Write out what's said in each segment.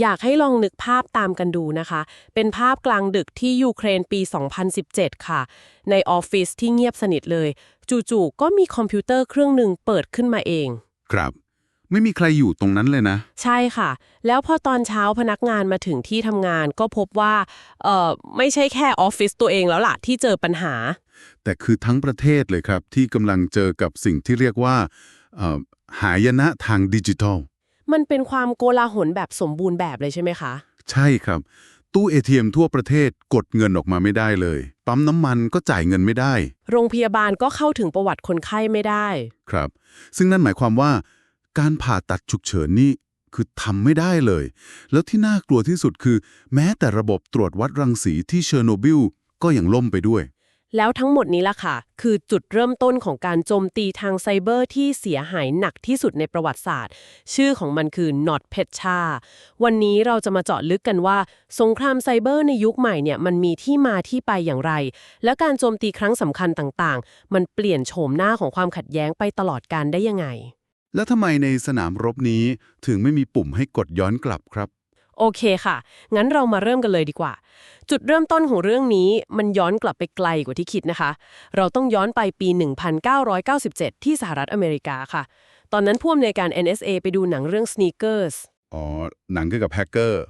อยากให้ลองนึกภาพตามกันดูนะคะ เป็นภาพกลางดึกที่ยูเครนปี 2017 ค่ะ ในออฟฟิศที่เงียบสนิทเลย จู่ๆ ก็มีคอมพิวเตอร์เครื่องหนึ่งเปิดขึ้นมาเอง ครับ ไม่มีใครอยู่ตรงนั้นเลยนะ ใช่ค่ะ แล้วพอตอนเช้าพนักงานมาถึงที่ทำงานก็พบว่า เอ่อ ไม่ใช่แค่ออฟฟิศตัวเองแล้วล่ะที่เจอปัญหา แต่คือทั้งประเทศเลยครับ ที่กำลังเจอกับสิ่งที่เรียกว่าเอ่อหายนะทางดิจิทัล มันเป็นความโกลาหลแบบสมบูรณ์แบบเลยใช่ไหมคะ ใช่ครับ ตู้ ATM ทั่วประเทศกดเงินออกมาไม่ได้เลย ปั๊มน้ำมันก็จ่ายเงินไม่ได้ โรงพยาบาลก็เข้าถึงประวัติคนไข้ไม่ได้ ครับ ซึ่งนั่นหมายความว่า การผ่าตัดฉุกเฉินนี่คือทำไม่ได้เลย แล้วที่น่ากลัวที่สุดคือ แม้แต่ระบบตรวจวัดรังสีที่เชอร์โนบิลก็ยังล่มไปด้วย แล้วทั้งหมดนี้ล่ะค่ะ คือจุดเริ่มต้นของการโจมตีทางไซเบอร์ที่เสียหายหนักที่สุดในประวัติศาสตร์ ชื่อของมันคือ Not p e t c h a วันนี้เราจะมาเจาะลึกกันว่า สงครามไซเบอร์ในยุคใหม่เนี่ยมันมีที่มาที่ไปอย่างไร และการโจมตีครั้งสำคัญต่างๆ มันเปลี่ยนโฉมหน้าของความขัดแย้งไปตลอดการได้ยังไง แล้วทำไมในสนามรบนี้ถึงไม่มีปุ่มให้กดย้อนกลับครับ โอเคค่ะ งั้นเรามาเริ่มกันเลยดีกว่า จุดเริ่มต้นของเรื่องนี้มันย้อนกลับไปไกลกว่าที่คิดนะคะ เราต้องย้อนไปปี 1997 ที่สหรัฐอเมริกาค่ะ ตอนนั้นผู้อำนวยการ NSA ไปดูหนังเรื่อง Sneakers อ๋อ หนังเกี่ยวกับแฮกเกอร์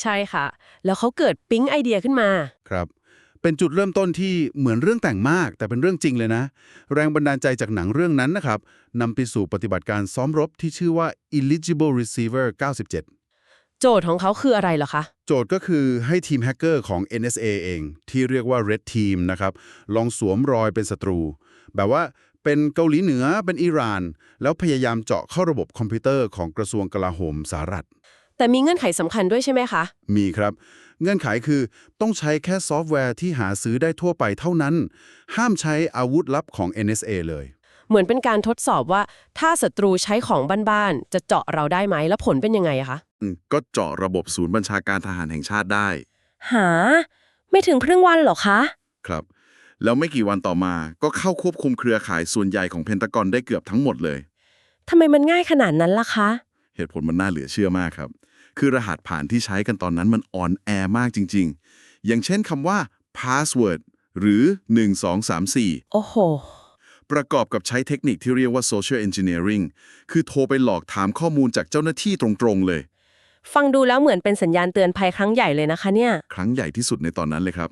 ใช่ค่ะ แล้วเขาเกิดปิ๊งไอเดียขึ้นมา ครับ เป็นจุดเริ่มต้นที่เหมือนเรื่องแต่งมาก แต่เป็นเรื่องจริงเลยนะ แรงบันดาลใจจากหนังเรื่องนั้นนะครับนำไปสู่ปฏิบัติการซ้อมรบที่ชื่อว่า Eligible Receiver 97 โจทย์ของเขาคืออะไรเหรอคะ โจทย์ก็คือให้ทีมแฮกเกอร์ของ NSA เอง ที่เรียกว่า Red Team นะครับ ลองสวมรอยเป็นศัตรู แบบว่าเป็นเกาหลีเหนือเป็นอิหร่าน แล้วพยายามเจาะเข้าระบบคอมพิวเตอร์ของกระทรวงกลาโหมสหรัฐ แต่มีเงื่อนไขสำคัญด้วยใช่ไหมคะ มีครับ เงื่อนไขคือต้องใช้แค่ซอฟต์แวร์ที่หาซื้อได้ทั่วไปเท่านั้น ห้ามใช้อาวุธลับของ NSA เลย เหมือนเป็นการทดสอบว่า ถ้าศัตรูใช้ของบ้านๆจะเจาะเราได้ไหมแล้วผลเป็นยังไงอะคะอืม ก็เจาะระบบศูนย์บัญชาการทหารแห่งชาติได้ หา ไม่ถึงครึ่งวันเหรอคะ ครับ แล้วไม่กี่วันต่อมาก็เข้าควบคุมเครือข่ายส่วนใหญ่ของเพนตากอนได้เกือบทั้งหมดเลย ทำไมมันง่ายขนาดนั้นล่ะคะ เหตุผลมันน่าเหลือเชื่อมากครับ คือรหัสผ่านที่ใช้กันตอนนั้นมันอ่อนแอมากจริง ๆ อย่างเช่นคำว่า password หรือ 1234 โอ้โห ประกอบกับใช้เทคนิคที่เรียกว่า social engineering คือโทรไปหลอกถามข้อมูลจากเจ้าหน้าที่ตรงๆเลย ฟังดูแล้วเหมือนเป็นสัญญาณเตือนภัยครั้งใหญ่เลยนะคะเนี่ย ครั้งใหญ่ที่สุดในตอนนั้นเลยครับ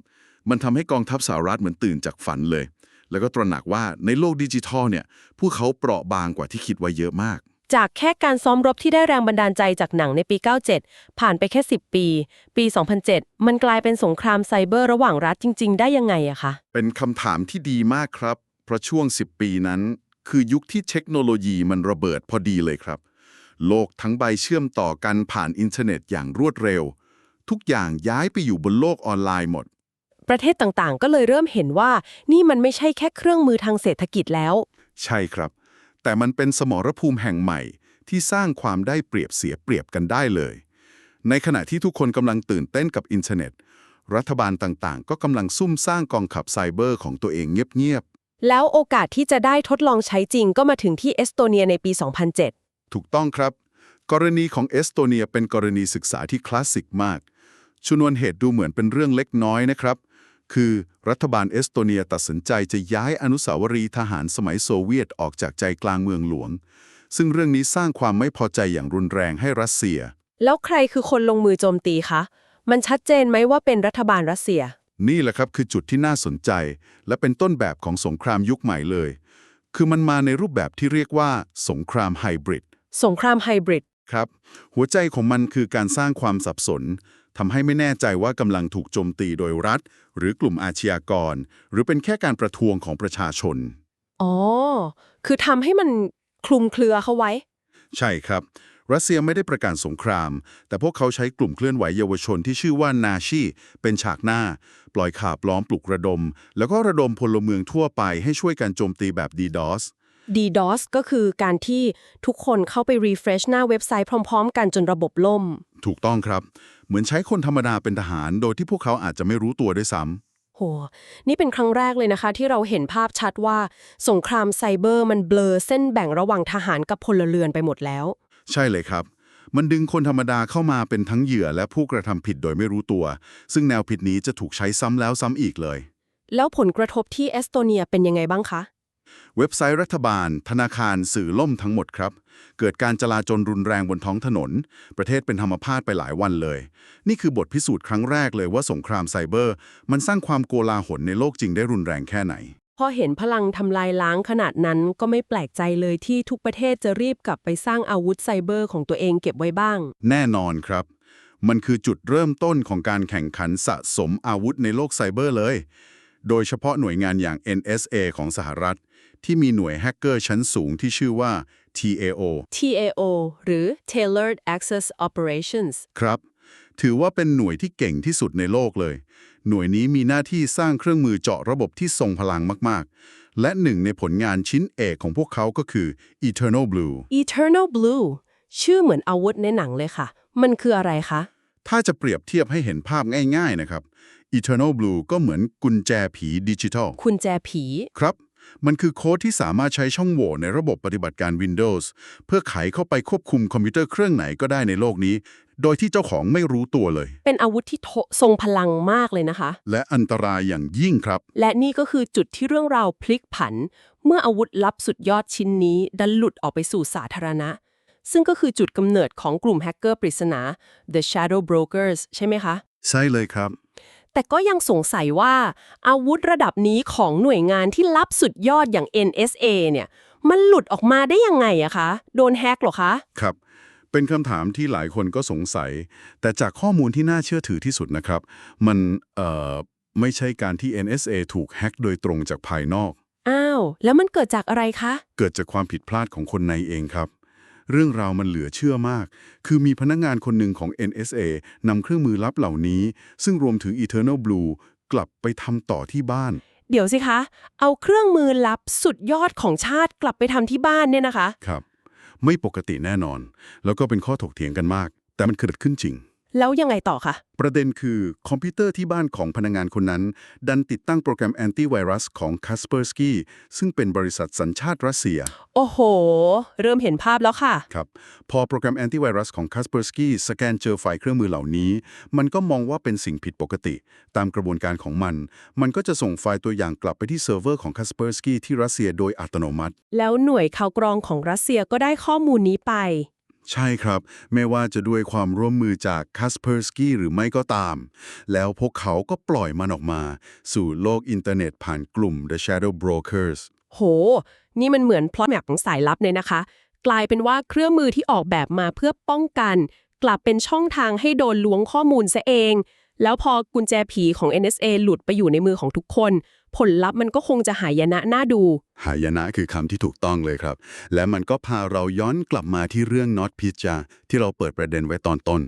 มันทำให้กองทัพสหรัฐเหมือนตื่นจากฝันเลย แล้วก็ตระหนักว่าในโลกดิจิทัลเนี่ย พวกเขาเปราะบางกว่าที่คิดไว้เยอะมาก จากแค่การซ้อมรบที่ได้แรงบันดาลใจจากหนังในปี 97 ผ่านไปแค่ 10 ปี ปี 2007 มันกลายเป็นสงครามไซเบอร์ระหว่างรัฐจริง ๆ ได้ยังไงอะคะ เป็นคำถามที่ดีมากครับ เพราะช่วง 10 ปีนั้น คือยุคที่เทคโนโลยีมันระเบิดพอดีเลยครับ โลกทั้งใบเชื่อมต่อกันผ่านอินเทอร์เน็ตอย่างรวดเร็ว ทุกอย่างย้ายไปอยู่บนโลกออนไลน์หมด ประเทศต่างๆ ก็เลยเริ่มเห็นว่า นี่มันไม่ใช่แค่เครื่องมือทางเศรษฐกิจแล้ว ใช่ครับ แต่มันเป็นสมรภูมิแห่งใหม่ที่สร้างความได้เปรียบเสียเปรียบกันได้เลย ในขณะที่ทุกคนกำลังตื่นเต้นกับอินเทอร์เน็ต รัฐบาลต่างๆ ก็กำลังซุ่มสร้างกองขับไซเบอร์ของตัวเองเงียบแล้วโอกาสที่จะได้ทดลองใช้จริงก็มาถึงที่เอสโตเนียในปี 2007ๆ ถูกต้องครับ กรณีของเอสโตเนียเป็นกรณีศึกษาที่คลาสสิกมาก ชนวนเหตุดูเหมือนเป็นเรื่องเล็กน้อยนะครับ คือรัฐบาลเอสโตเนียตัดสินใจจะย้ายอนุสาวรีย์ทหารสมัยโซเวียตออกจากใจกลางเมืองหลวง ซึ่งเรื่องนี้สร้างความไม่พอใจอย่างรุนแรงให้รัสเซีย แล้วใครคือคนลงมือโจมตีคะ มันชัดเจนไหมว่าเป็นรัฐบาลรัสเซีย นี่แหละครับคือจุดที่น่าสนใจ และเป็นต้นแบบของสงครามยุคใหม่เลย คือมันมาในรูปแบบที่เรียกว่า สงครามไฮบริด สงครามไฮบริดครับ หัวใจของมันคือการสร้างความสับสนทำให้ไม่แน่ใจว่ากำลังถูกโจมตีโดยรัฐ หรือกลุ่มอาชญากร หรือเป็นแค่การประท้วงของประชาชน อ๋อ คือทำให้มันคลุมเครือเขาไว้ ใช่ครับ รัสเซียไม่ได้ประกาศสงคราม แต่พวกเขาใช้กลุ่มเคลื่อนไหวเยาวชนที่ชื่อว่านาชีเป็นฉากหน้า ปล่อยข่าวปลอมปลุกระดม แล้วก็ระดมพลเมืองทั่วไปให้ช่วยกันโจมตีแบบ DDoS DDoS ก็คือการที่ทุกคนเข้าไป refresh หน้าเว็บไซต์พร้อม ๆ กันจนระบบล่ม ถูกต้องครับ เหมือนใช้คนธรรมดาเป็นทหาร โดยที่พวกเขาอาจจะไม่รู้ตัวด้วยซ้ำโห นี่เป็นครั้งแรกเลยนะคะ ที่เราเห็นภาพชัดว่า สงครามไซเบอร์มันเบลอเส้นแบ่งระหว่างทหารกับพลเรือนไปหมดแล้ว ใช่เลยครับ มันดึงคนธรรมดาเข้ามาเป็นทั้งเหยื่อและผู้กระทำผิดโดยไม่รู้ตัว ซึ่งแนวผิดนี้จะถูกใช้ซ้ำแล้วซ้ำอีกเลย แล้วผลกระทบที่เอสโตเนียเป็นยังไงบ้างคะ เว็บไซต์รัฐบาล ธนาคารสื่อล่มทั้งหมดครับ เกิดการจลาจลรุนแรงบนท้องถนน ประเทศเป็นธรรมพาตไปหลายวันเลย นี่คือบทพิสูจน์ครั้งแรกเลยว่าสงครามไซเบอร์ มันสร้างความโกลาหลในโลกจริงได้รุนแรงแค่ไหน พอเห็นพลังทำลายล้างขนาดนั้นก็ไม่แปลกใจเลยที่ทุกประเทศจะรีบกลับไปสร้างอาวุธไซเบอร์ของตัวเองเก็บไว้บ้าง แน่นอนครับมันคือจุดเริ่มต้นของการแข่งขันสะสมอาวุธในโลกไซเบอร์เลย โดยเฉพาะหน่วยงานอย่าง NSA ของสหรัฐ ที่มีหน่วยแฮกเกอร์ชั้นสูงที่ชื่อว่า TAO TAO หรือ Tailored Access Operations ครับ ถือว่าเป็นหน่วยที่เก่งที่สุดในโลกเลย หน่วยนี้มีหน้าที่สร้างเครื่องมือเจาะระบบที่ทรงพลังมาก ๆ และหนึ่งในผลงานชิ้นเอกของพวกเขาก็คือ Eternal Blue Eternal Blue ชื่อเหมือนอาวุธในหนังเลยค่ะ มันคืออะไรคะ ถ้าจะเปรียบเทียบให้เห็นภาพง่าย ๆ นะครับ Eternal Blue ก็เหมือนกุญแจผีดิจิทัลคุณแจผี ครับ มันคือโค้ดที่สามารถใช้ช่องโหว่ในระบบปฏิบัติการ Windows เพื่อไขเข้าไปควบคุมคอมพิวเตอร์เครื่องไหนก็ได้ในโลกนี้ โดยที่เจ้าของไม่รู้ตัวเลย เป็นอาวุธที่โถทรงพลังมากเลยนะคะ และอันตรายอย่างยิ่งครับ และนี่ก็คือจุดที่เรื่องราวพลิกผัน เมื่ออาวุธลับสุดยอดชิ้นนี้ดันหลุดออกไปสู่สาธารณะ ซึ่งก็คือจุดกำเนิดของกลุ่มแฮกเกอร์ปริศนา The Shadow Brokers ใช่ไหมคะ ใช่เลยครับ แต่ก็ยังสงสัยว่า อาวุธระดับนี้ของหน่วยงานที่ลับสุดยอดอย่าง NSA เนี่ย มันหลุดออกมาได้ยังไงอะคะ โดนแฮกเหรอคะ ครับ เป็นคำถามที่หลายคนก็สงสัย แต่จากข้อมูลที่น่าเชื่อถือที่สุดนะครับ มันเอ่อไม่ใช่การที่ NSA ถูกแฮ็กโดยตรงจากภายนอก อ้าว แล้วมันเกิดจากอะไรคะ เกิดจากความผิดพลาดของคนในเองครับ เรื่องราวมันเหลือเชื่อมาก คือมีพนักงงานคนหนึ่งของ NSA นำเครื่องมือลับเหล่านี้ ซึ่งรวมถึง Eternal Blue กลับไปทำต่อที่บ้าน เดี๋ยวสิคะ เอาเครื่องมือลับสุดยอดของชาติกลับไปทำที่บ้านเนี่ยนะคะ ครับ ไม่ปกติแน่นอน แล้วก็เป็นข้อถกเถียงกันมาก แต่มันเกิดขึ้นจริง แล้วยังไงต่อคะ ประเด็นคือคอมพิวเตอร์ที่บ้านของพนักงานคนนั้น ดันติดตั้งโปรแกรมแอนตี้ไวรัสของ Kaspersky ซึ่งเป็นบริษัทสัญชาติรัสเซีย โอ้โห เริ่มเห็นภาพแล้วค่ะ ครับ พอโปรแกรมแอนตี้ไวรัสของ Kaspersky สแกนเจอไฟล์เครื่องมือเหล่านี้ มันก็มองว่าเป็นสิ่งผิดปกติ ตามกระบวนการของมัน มันก็จะส่งไฟล์ตัวอย่างกลับไปที่เซิร์ฟเวอร์ของ Kaspersky ที่รัสเซียโดยอัตโนมัติ แล้วหน่วยข่าวกรองของรัสเซียก็ได้ข้อมูลนี้ไป ใช่ครับ ไม่ว่าจะด้วยความร่วมมือจาก Kaspersky หรือไม่ก็ตาม แล้วพวกเขาก็ปล่อยมันออกมา สู่โลกอินเทอร์เน็ตผ่านกลุ่ม The Shadow Brokers โห นี่มันเหมือนพล็อตแมปของสายลับเลยนะคะ กลายเป็นว่าเครื่องมือที่ออกแบบมาเพื่อป้องกัน กลับเป็นช่องทางให้โดนล้วงข้อมูลซะเอง แล้วพอกุญแจผีของ NSA หลุดไปอยู่ในมือของทุกคน ผลลัพธ์มันก็คงจะหายนะน่าดู หายนะคือคำที่ถูกต้องเลยครับ และมันก็พาเราย้อนกลับมาที่เรื่อง Not p i z z a ที่เราเปิดประเด็นไว้ตอนต้น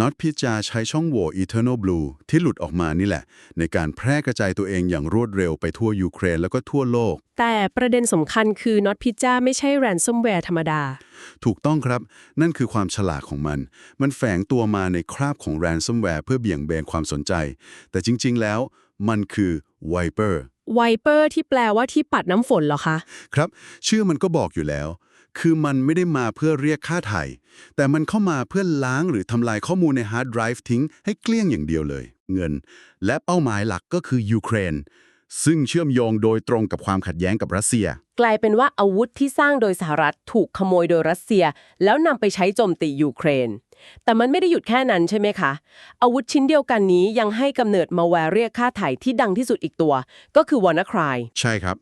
Not p i z z a ใช้ช่องโหว่ Eternal Blue ที่หลุดออกมานี่แหละ ในการแพร่กระจายตัวเองอย่างรวดเร็วไปทั่วยูเครนแล้วก็ทั่วโลก แต่ประเด็นสำคัญคือ Not Pizza ไม่ใช่ ransomware ธรรมดา ถูกต้องครับ นั่นคือความฉลาดของมัน มันแฝงตัวมาในคราบของ ransomware เพื่อเบี่ยงเบนความสนใจ แต่จริง ๆ แล้ว มันคือ Viper Viper ที่แปลว่าที่ปัดน้ำฝนเหรอคะ ครับ ชื่อมันก็บอกอยู่แล้ว คือมันไม่ได้มาเพื่อเรียกค่าไถ่แต่มันเข้ามาเพื่อล้างหรือทำลายข้อมูลในฮาร์ดไดรฟ์ทิ้งให้เกลี้ยงอย่างเดียวเลย เงิน และเป้าหมายหลักก็คือยูเครน ซึ่งเชื่อมโยงโดยตรงกับความขัดแย้งกับรัสเซีย กลายเป็นว่าอาวุธที่สร้างโดยสหรัฐถูกขโมยโดยรัสเซีย แล้วนำไปใช้โจมตียูเครน แต่มันไม่ได้หยุดแค่นั้นใช่ไหมคะ อาวุธชิ้นเดียวกันนี้ยังให้กำเนิดมาแวร์เรียกค่าไถ่ที่ดังที่สุดอีกตัว ก็คือ WannaCry ใช่ครับ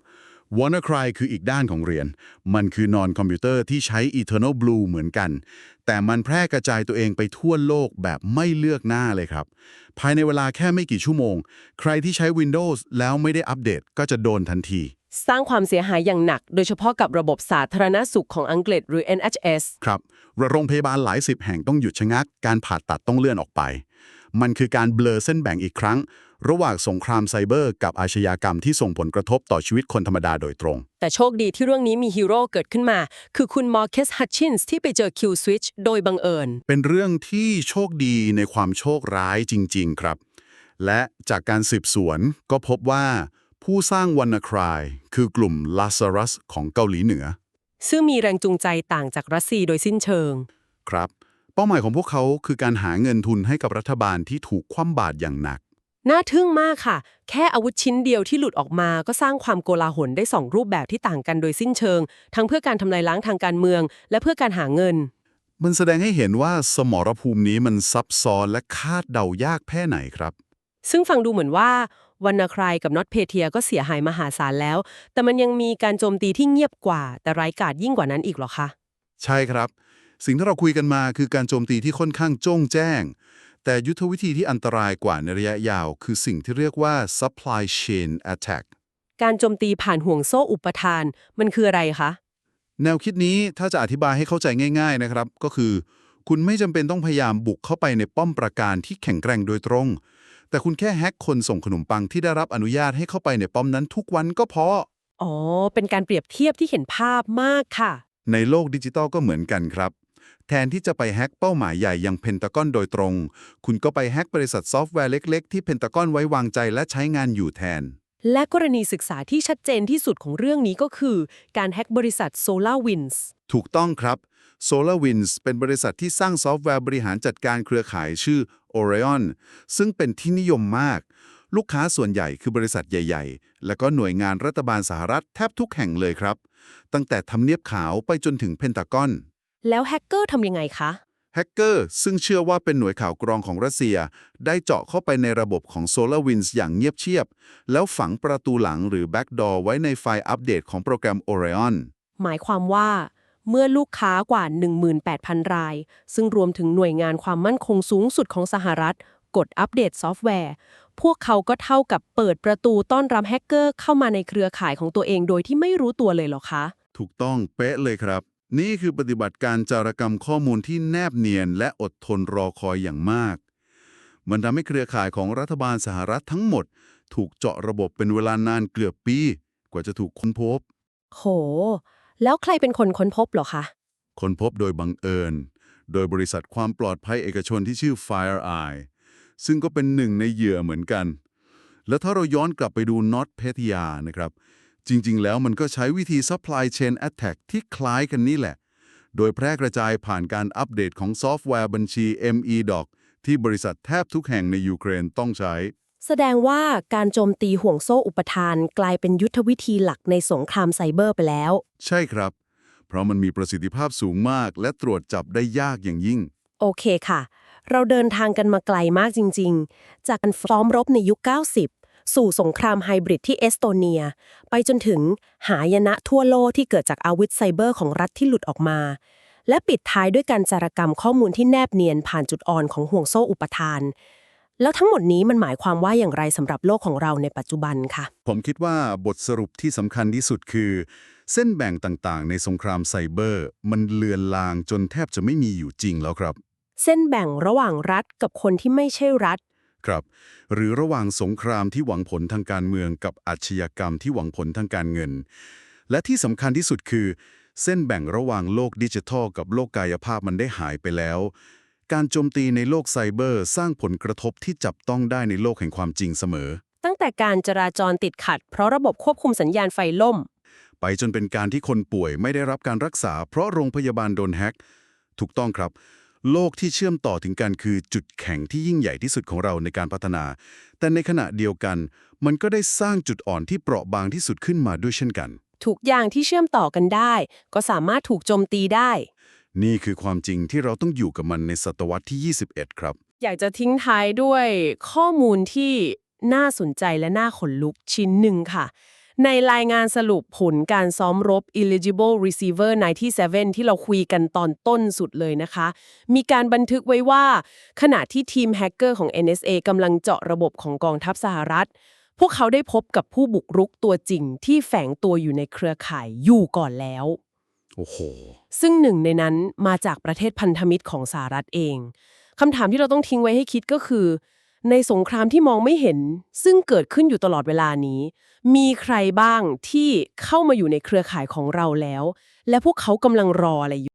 WannaCry คืออีกด้านของเหรียญมันคือนอนคอมพิวเตอร์ที่ใช้ Eternal Blue เหมือนกัน แต่มันแพร่กระจายตัวเองไปทั่วโลกแบบไม่เลือกหน้าเลยครับ ภายในเวลาแค่ไม่กี่ชั่วโมง ใครที่ใช้ Windows แล้วไม่ได้อัปเดตก็จะโดนทันที สร้างความเสียหายอย่างหนัก โดยเฉพาะกับระบบสาธารณสุขของอังกฤษหรือ NHS ครับ โรงพยาบาลหลายสิบแห่งต้องหยุดชะงัก การผ่าตัดต้องเลื่อนออกไป มันคือการเบลอเส้นแบ่งอีกครั้ง ระหว่างสงครามไซเบอร์ กับอาชญากรรมที่ส่งผลกระทบต่อชีวิตคนธรรมดาโดยตรง แต่โชคดีที่เรื่องนี้มีฮีโร่เกิดขึ้นมา คือคุณมอร์เคสฮัตชินส์ที่ไปเจอคิวสวิตชโดยบังเอิญ เป็นเรื่องที่โชคดีในความโชคร้ายจริง ๆ ครับ และจากการสืบสวนก็พบว่าผู้สร้าง WannaCry คือกลุ่ม Lazarus ของเกาหลีเหนือ ซึ่งมีแรงจูงใจต่างจากรัสเซียโดยสิ้นเชิง ครับ เป้าหมายของพวกเขาคือการหาเงินทุนให้กับรัฐบาลที่ถูกคว่ำบาตรอย่างหนัก น่าทึ่งมากค่ะ แค่อาวุธชิ้นเดียวที่หลุดออกมา ก็สร้างความโกลาหลได้สองรูปแบบที่ต่างกันโดยสิ้นเชิง ทั้งเพื่อการทำลายล้างทางการเมือง และเพื่อการหาเงิน มันแสดงให้เห็นว่าสมรภูมินี้มันซับซ้อนและคาดเดายากแค่ไหนครับ ซึ่งฟังดูเหมือนว่า วรรณครายกับน็อตเพเทียก็เสียหายมหาศาลแล้ว แต่มันยังมีการโจมตีที่เงียบกว่า แต่ไร้กาจยิ่งกว่านั้นอีกเหรอคะใช่ครับ สิ่งที่เราคุยกันมาคือการโจมตีที่ค่อนข้างโจ้งแจ้ง แต่ยุทธวิธีที่อันตรายกว่าในระยะยาว คือสิ่งที่เรียกว่า supply chain attack การโจมตีผ่านห่วงโซ่อุปทาน มันคืออะไรคะ แนวคิดนี้ถ้าจะอธิบายให้เข้าใจง่าย ๆนะครับ ก็คือ คุณไม่จำเป็นต้องพยายามบุกเข้าไปในป้อมปราการที่แข็งแกร่งโดยตรง แต่คุณแค่แฮ็กคนส่งขนมปังที่ได้รับอนุญาตให้เข้าไปในป้อมนั้นทุกวันก็พอ อ๋อ เป็นการเปรียบเทียบที่เห็นภาพมากค่ะ ในโลกดิจิตอลก็เหมือนกันครับ แทนที่จะไปแฮ็กเป้าหมายใหญ่อย่างเพนตากอนโดยตรง คุณก็ไปแฮ็กบริษัทซอฟต์แวร์เล็ก ๆ ที่เพนตากอนไว้วางใจและใช้งานอยู่แทน และกรณีศึกษาที่ชัดเจนที่สุดของเรื่องนี้ก็คือการแฮ็กบริษัท SolarWinds ถูกต้องครับ SolarWinds เป็นบริษัทที่สร้างซอฟต์แวร์บริหารจัดการเครือข่ายชื่อ Orion ซึ่งเป็นที่นิยมมาก ลูกค้าส่วนใหญ่คือบริษัทใหญ่ ๆ และก็หน่วยงานรัฐบาลสหรัฐแทบทุกแห่งเลยครับ ตั้งแต่ทำเนียบขาวไปจนถึงเพนตากอน แล้วแฮกเกอร์ทำยังไงคะ แฮกเกอร์ซึ่งเชื่อว่าเป็นหน่วยข่าวกรองของรัสเซีย ได้เจาะเข้าไปในระบบของ SolarWinds อย่างเงียบเชียบ แล้วฝังประตูหลังหรือ Backdoor ไว้ในไฟล์อัปเดตของโปรแกรม Orion หมายความว่า เมื่อลูกค้ากว่า 18,000 ราย ซึ่งรวมถึงหน่วยงานความมั่นคงสูงสุดของสหรัฐ กดอัปเดตซอฟต์แวร์ พวกเขาก็เท่ากับเปิดประตูต้อนรับแฮกเกอร์เข้ามาในเครือข่ายของตัวเองโดยที่ไม่รู้ตัวเลยเหรอคะ ถูกต้องเป๊ะเลยครับ นี่คือปฏิบัติการจารกรรมข้อมูลที่แนบเนียน และอดทนรอคอยอย่างมาก มันทำให้เครือข่ายของรัฐบาลสหรัฐทั้งหมด ถูกเจาะระบบเป็นเวลานานเกือบปี กว่าจะถูกค้นพบ โห แล้วใครเป็นคนค้นพบเหรอคะ ค้นพบโดยบังเอิญ โดยบริษัทความปลอดภัยเอกชนที่ชื่อ FireEye ซึ่งก็เป็นหนึ่งในเหยื่อเหมือนกัน แล้วถ้าเราย้อนกลับไปดู Not p e t i a นะครับ จริงๆ แล้วมันก็ใช้วิธี supply chain attack ที่คล้ายกันนี่แหละ โดยแพร่กระจายผ่านการอัปเดตของซอฟต์แวร์บัญชี ME-DOC ที่บริษัทแทบทุกแห่งในยูเครนต้องใช้ แสดงว่าการโจมตีห่วงโซ่อุปทานกลายเป็นยุทธวิธีหลักในสงครามไซเบอร์ไปแล้ว ใช่ครับ เพราะมันมีประสิทธิภาพสูงมาก และตรวจจับได้ยากอย่างยิ่ง โอเคค่ะ เราเดินทางกันมาไกลมากจริง ๆ จากการซ้อมรบในยุค 90 สู่สงครามไฮบริดที่เอสโตเนีย ไปจนถึงหายนะทั่วโลกที่เกิดจากอาวุธไซเบอร์ของรัฐที่หลุดออกมา และปิดท้ายด้วยการจารกรรมข้อมูลที่แนบเนียนผ่านจุดอ่อนของห่วงโซ่อุปทาน แล้วทั้งหมดนี้มันหมายความว่าอย่างไรสำหรับโลกของเราในปัจจุบันค่ะผมคิดว่าบทสรุปที่สำคัญที่สุดคือ เส้นแบ่งต่างๆ ในสงครามไซเบอร์ มันเลือนลางจนแทบจะไม่มีอยู่จริงแล้วครับ เส้นแบ่งระหว่างรัฐกับคนที่ไม่ใช่รัฐ ครับ หรือระหว่างสงครามที่หวังผลทางการเมืองกับอาชญากรรมที่หวังผลทางการเงิน และที่สำคัญที่สุดคือ เส้นแบ่งระหว่างโลกดิจิทัลกับโลกกายภาพมันได้หายไปแล้ว การโจมตีในโลกไซเบอร์ สร้างผลกระทบที่จับต้องได้ในโลกแห่งความจริงเสมอ ตั้งแต่การจราจรติดขัด เพราะระบบควบคุมสัญญาณไฟล่ม ไปจนเป็นการที่คนป่วยไม่ได้รับการรักษา เพราะโรงพยาบาลโดนแฮ็กถูกต้องครับ โลกที่เชื่อมต่อถึงกันคือจุดแข็งที่ยิ่งใหญ่ที่สุดของเราในการพัฒนา แต่ในขณะเดียวกัน มันก็ได้สร้างจุดอ่อนที่เปราะบางที่สุดขึ้นมาด้วยเช่นกัน ทุกอย่างที่เชื่อมต่อกันได้ ก็สามารถถูกโจมตีได้ นี่คือความจริงที่เราต้องอยู่กับมันในศตวรรษที่ 21 ครับ อยากจะทิ้งท้ายด้วยข้อมูลที่น่าสนใจและน่าขนลุกชิ้นหนึ่งค่ะ ในรายงานสรุปผลการซ้อมรบ eligible receiver 97 ที่เราคุยกันตอนต้นสุดเลยนะคะ มีการบันทึกไว้ว่า ขณะที่ทีมแฮกเกอร์ของ NSA กำลังเจาะระบบของกองทัพสหรัฐ พวกเขาได้พบกับผู้บุกรุกตัวจริงที่แฝงตัวอยู่ในเครือข่ายอยู่ก่อนแล้ว โอ้โห ซึ่งหนึ่งในนั้นมาจากประเทศพันธมิตรของสหรัฐเองคำถามที่เราต้องทิ้งไว้ให้คิดก็คือ ในสงครามที่มองไม่เห็น ซึ่งเกิดขึ้นอยู่ตลอดเวลานี้ มีใครบ้างที่เข้ามาอยู่ในเครือข่ายของเราแล้ว และพวกเขากำลังรออะไรอยู่